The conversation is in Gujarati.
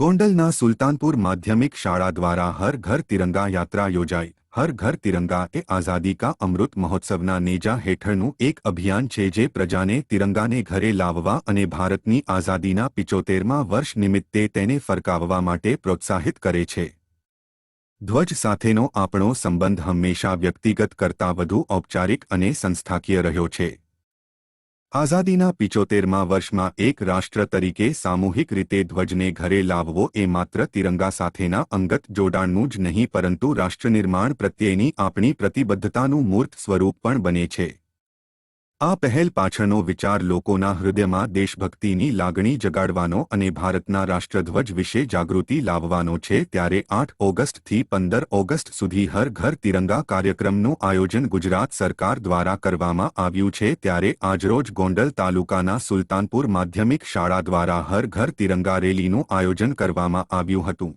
ગોંડલના સુલતાનપુર માધ્યમિક શાળા દ્વારા હર ઘર તિરંગા યાત્રા યોજાઈ. હર ઘર તિરંગા એ આઝાદી કા અમૃત મહોત્સવના નેજા હેઠળનું એક અભિયાન છે જે પ્રજાને તિરંગાને ઘરે લાવવા અને ભારતની આઝાદીના પિચોતેરમાં વર્ષ નિમિત્તે તેને ફરકાવવા માટે પ્રોત્સાહિત કરે છે. ધ્વજ સાથેનો આપણો સંબંધ હંમેશા વ્યક્તિગત કરતાં વધુ ઔપચારિક અને સંસ્થાકીય રહ્યો છે. આઝાદીના પિચોતેરમાં વર્ષમાં એક રાષ્ટ્ર તરીકે સામૂહિક રીતે ધ્વજને ઘરે લાવવો એ માત્ર તિરંગા સાથેના અંગત જોડાણનું જ નહીં, પરંતુ રાષ્ટ્રનિર્માણ પ્રત્યેની આપણી પ્રતિબદ્ધતાનું મૂર્ત સ્વરૂપ પણ બને છે. આ પહેલ પાછળનો વિચાર લોકોના હૃદયમાં દેશભક્તિની લાગણી જગાડવાનો અને ભારતના રાષ્ટ્રધ્વજ વિશે જાગૃતિ લાવવાનો છે ત્યારે આઠ ઓગસ્ટથી પંદર ઓગસ્ટ સુધી હર ઘર તિરંગા કાર્યક્રમનું આયોજન ગુજરાત સરકાર દ્વારા કરવામાં આવ્યું છે ત્યારે આજરોજ ગોંડલ તાલુકાના સુલતાનપુર માધ્યમિક શાળા દ્વારા હર ઘર તિરંગા રેલીનું આયોજન કરવામાં આવ્યું હતું.